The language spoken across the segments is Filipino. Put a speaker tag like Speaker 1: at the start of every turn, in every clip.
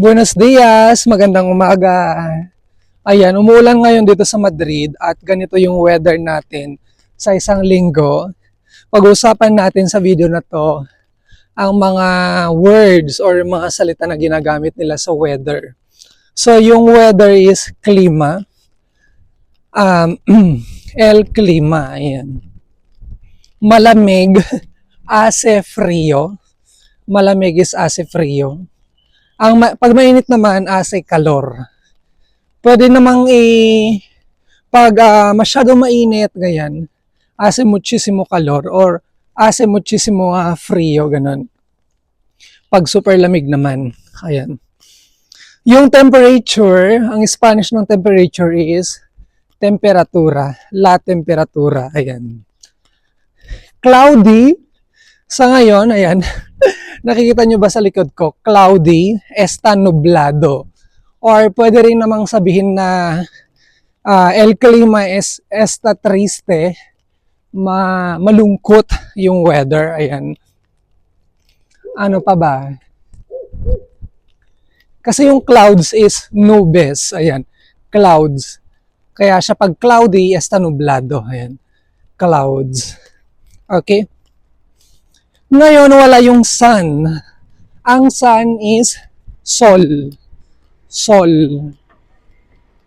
Speaker 1: Buenos dias, magandang umaga. Ayan, umuulan ngayon dito sa Madrid at ganito yung weather natin sa isang linggo. Pag-uusapan natin sa video na to ang mga words or mga salita na ginagamit nila sa weather. So, yung weather is klima. Um, el klima, ayan. Malamig, ase frio. Malamig is ase frio. Ang ma- pag mainit naman, ase kalor. Pwede namang i pag ah, masyado mainit ganyan, ase muchísimo calor or ase muchísimo ah, frio ganun. Pag super lamig naman, ayan. Yung temperature, ang Spanish ng temperature is temperatura, la temperatura, ayan. Cloudy, sa ngayon, ayan, nakikita nyo ba sa likod ko, cloudy, está nublado. Or pwede rin namang sabihin na ah, el clima es está triste, ma malungkot yung weather, ayan. Ano pa ba? Kasi yung clouds is nubes, ayan. Clouds. Kaya siya pag cloudy, está nublado, ayan. Clouds. Okay? Ngayon, wala yung sun. Ang sun is sol. Sol.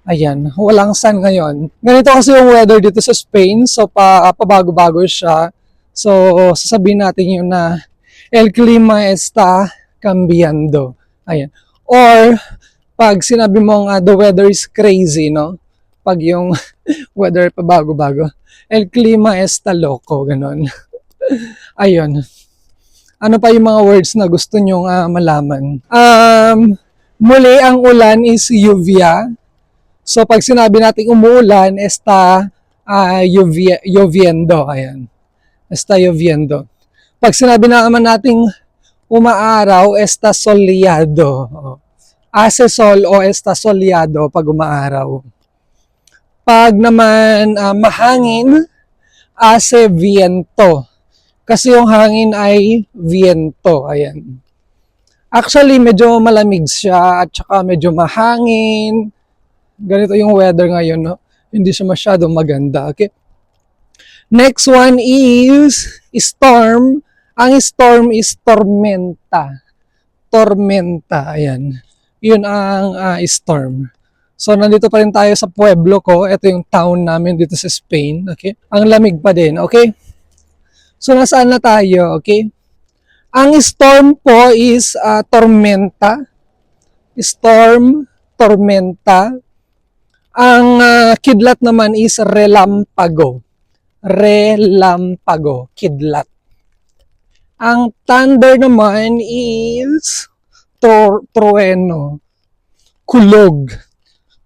Speaker 1: Ayan, walang sun ngayon. Ganito kasi yung weather dito sa Spain. So, pa, pabago-bago siya. So, sasabihin natin yun na el clima está cambiando. Ayan. Or, pag sinabi mong ah, the weather is crazy, no? Pag yung weather pabago-bago. El clima está loco, ganon. Ayun ano pa yung mga words na gusto nyong ah, malaman? Um, muli, ang ulan is lluvia. So, pag sinabi natin umuulan, está uh, lluvia. Ayan. Está lloviendo. Pag sinabi naman natin umaaraw, está soleado. Hace sol o está soleado pag umaaraw. Pag naman ah, mahangin, hace viento. Kasi yung hangin ay viento. Ayan. Actually, medyo malamig siya at saka medyo mahangin. Ganito yung weather ngayon, no? Hindi siya masyadong maganda. Okay? Next one is storm. Ang storm is tormenta. Tormenta. Ayan. Yun ang ah, storm. So, nandito pa rin tayo sa pueblo ko. Ito yung town namin dito sa Spain. Okay? Ang lamig pa din. Okay? So, nasaan na tayo, okay? Ang storm po is ah, tormenta. Storm, tormenta. Ang ah, kidlat naman is relampago. Relampago, kidlat. Ang thunder naman is tor- trueno. Kulog.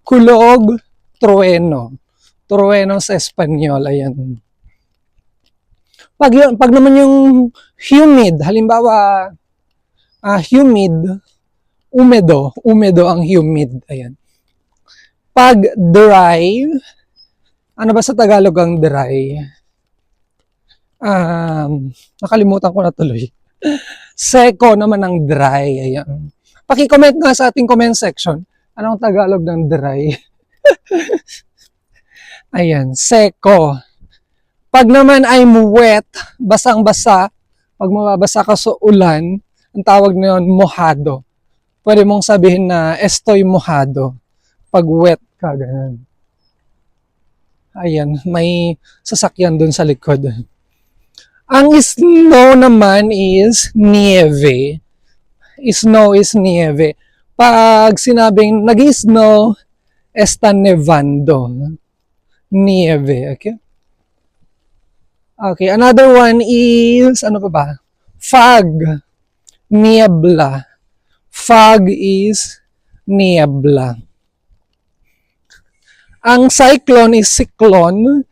Speaker 1: Kulog, trueno. Trueno sa Espanyol, ayan pag, yun, pag naman yung humid, halimbawa, ah humid, umedo, umedo ang humid, ayan. Pag dry, ano ba sa Tagalog ang dry? Um, nakalimutan ko na tuloy. Seko naman ang dry, ayan. Paki-comment nga sa ating comment section, anong Tagalog ng dry? ayan, seko. Pag naman I'm wet, basang-basa, pag mababasa ka sa ulan, ang tawag na yun, mojado. Pwede mong sabihin na estoy mojado. Pag wet ka, ganun. Ayan, may sasakyan dun sa likod. Ang snow naman is nieve. Snow is nieve. Pag sinabing nag-snow, está nevando. Nieve, okay? Okay, another one is, ano pa ba? Fog. Niebla. Fog is niebla. Ang cyclone is cyclone.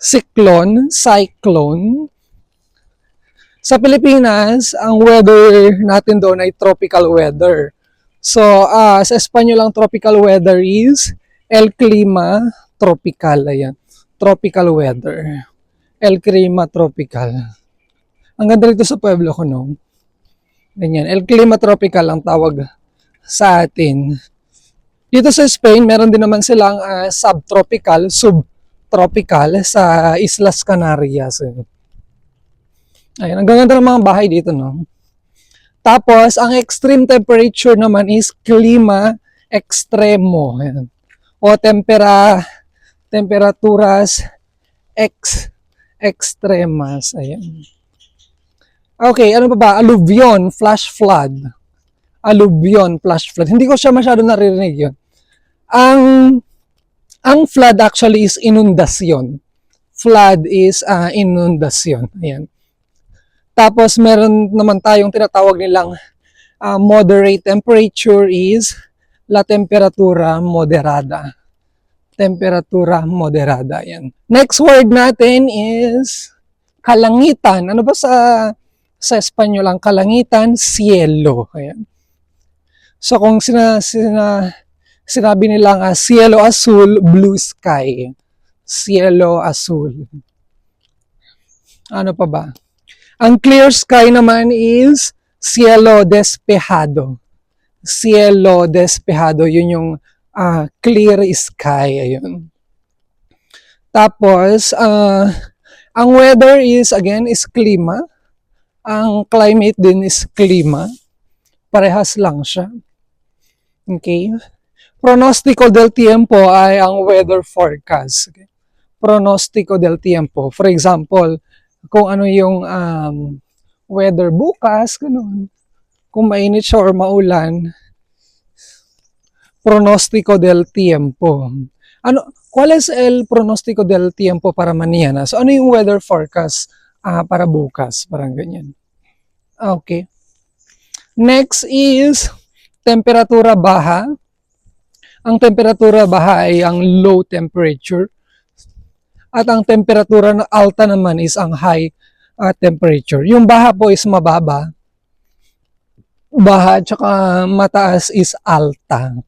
Speaker 1: Cyclone, cyclone. Sa Pilipinas, ang weather natin doon ay tropical weather. So, ah, sa Espanyol ang tropical weather is El Clima Tropical. Ayan. Tropical weather. El Clima Tropical. Ang ganda rito sa pueblo ko, no? Ganyan. El Clima Tropical ang tawag sa atin. Dito sa Spain, meron din naman silang ah, subtropical, subtropical sa Islas Canarias. eh. Ayun, ang ganda ng mga bahay dito, no? Tapos, ang extreme temperature naman is klima extremo. Ayan. O tempera, temperaturas ex, extremas. Ayan. Okay, ano pa ba? Alluvion, flash flood. Alluvion, flash flood. Hindi ko siya masyado naririnig yun. Ang, ang flood actually is inundasyon. Flood is ah, inundasyon. Ayan. Tapos meron naman tayong tinatawag nilang ah, moderate temperature is la temperatura moderada. Temperatura moderada. Yan. Next word natin is kalangitan. Ano ba sa sa Espanyol ang kalangitan? Cielo. Ayan. So kung sina, sina, sinabi nilang ah, cielo azul, blue sky. Cielo azul. Ano pa ba? Ang clear sky naman is cielo despejado. Cielo despejado, yun yung ah, clear sky. Ayun. Tapos, ah, ang weather is, again, is klima. Ang climate din is klima. Parehas lang siya. Okay? Pronostico del tiempo ay ang weather forecast. Okay? Pronostico del tiempo. For example, kung ano yung um, weather bukas, ganun. Kung mainit siya or maulan, pronostico del tiempo. Ano, ¿cuál es el pronostico del tiempo para mañana? So, ano yung weather forecast ah, para bukas? Parang ganyan. Okay. Next is temperatura baha. Ang temperatura baha ay ang low temperature. At ang temperatura na alta naman is ang high ah, temperature. Yung baha po is mababa. Baha at mataas is alta.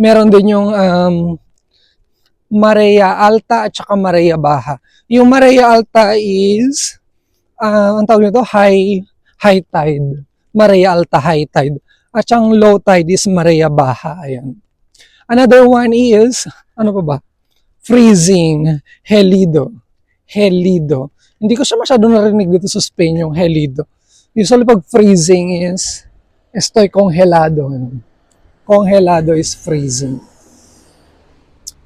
Speaker 1: Meron din yung um, Marea Alta at saka Marea Baha. Yung Marea Alta is ah, ang tawag nito high high tide. Marea Alta high tide. At yung low tide is Marea Baha. Ayan. Another one is ano pa ba? Freezing, helido. Helido. Hindi ko siya masyado narinig dito sa Spain yung helido. Usually pag freezing is estoy congelado. Ano? Congelado is freezing.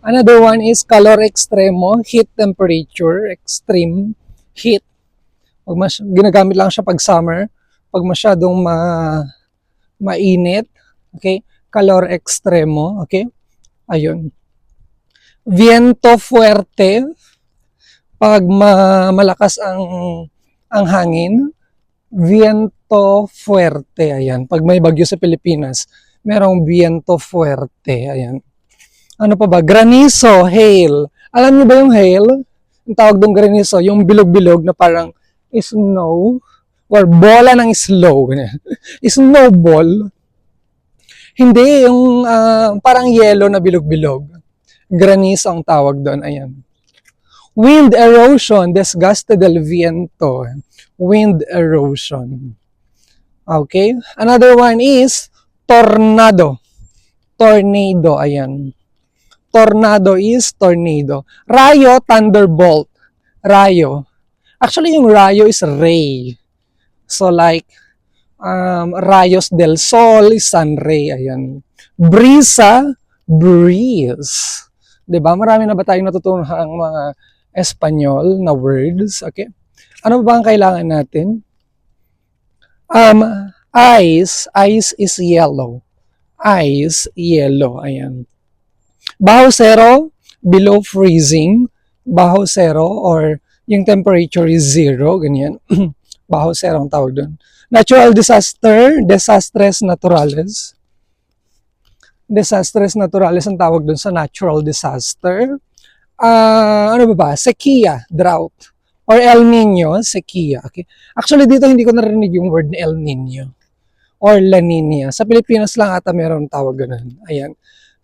Speaker 1: Another one is calor extremo, heat temperature, extreme heat. Pag mas, ginagamit lang siya pag summer. Pag masyadong ma, mainit, okay? Calor extremo, okay? Ayun. Viento fuerte, pag ma, malakas ang ang hangin, viento fuerte, ayan. Pag may bagyo sa Pilipinas, merong viento fuerte, ayan. Ano pa ba? Granizo, hail. Alam niyo ba yung hail? Ang tawag doon granizo, yung bilog-bilog na parang snow or bola ng slow. Snowball. Hindi, yung ah, parang yellow na bilog-bilog. Granizo ang tawag doon. Ayan. Wind erosion, desgaste del viento. Wind erosion. Okay? Another one is tornado. Tornado, ayan. Tornado is tornado. Rayo, thunderbolt. Rayo. Actually, yung rayo is ray. So like, um, rayos del sol is sun ray. Ayan. Brisa, breeze. ba? Marami na ba tayong natutunan ang mga Espanyol na words? Okay. Ano ba ang kailangan natin? Um, ice, ice is yellow. Ice, yellow. Ayan. Baho zero, below freezing. Baho zero or yung temperature is zero, ganyan. Baho zero ang tawag doon. Natural disaster, desastres naturales. Desastres naturales ang tawag doon sa natural disaster. Ah, ano ba ba? Sequia, drought. Or El Nino, sequia. Okay. Actually, dito hindi ko narinig yung word na El Nino. Or La Nina. Sa Pilipinas lang ata meron tawag ganun. Ayan.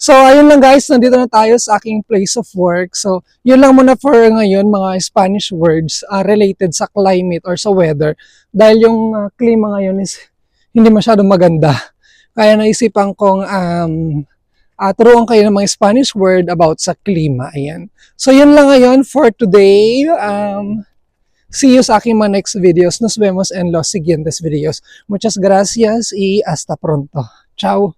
Speaker 1: So, ayun lang guys, nandito na tayo sa aking place of work. So, yun lang muna for ngayon, mga Spanish words ah, related sa climate or sa weather. Dahil yung ah, klima ngayon is hindi masyadong maganda. Kaya naisipan kong um, uh, turuan kayo ng mga Spanish word about sa klima. Ayan. So, yun lang ngayon for today. Um, see you sa aking mga next videos. Nos vemos en los siguientes videos. Muchas gracias y hasta pronto. Ciao!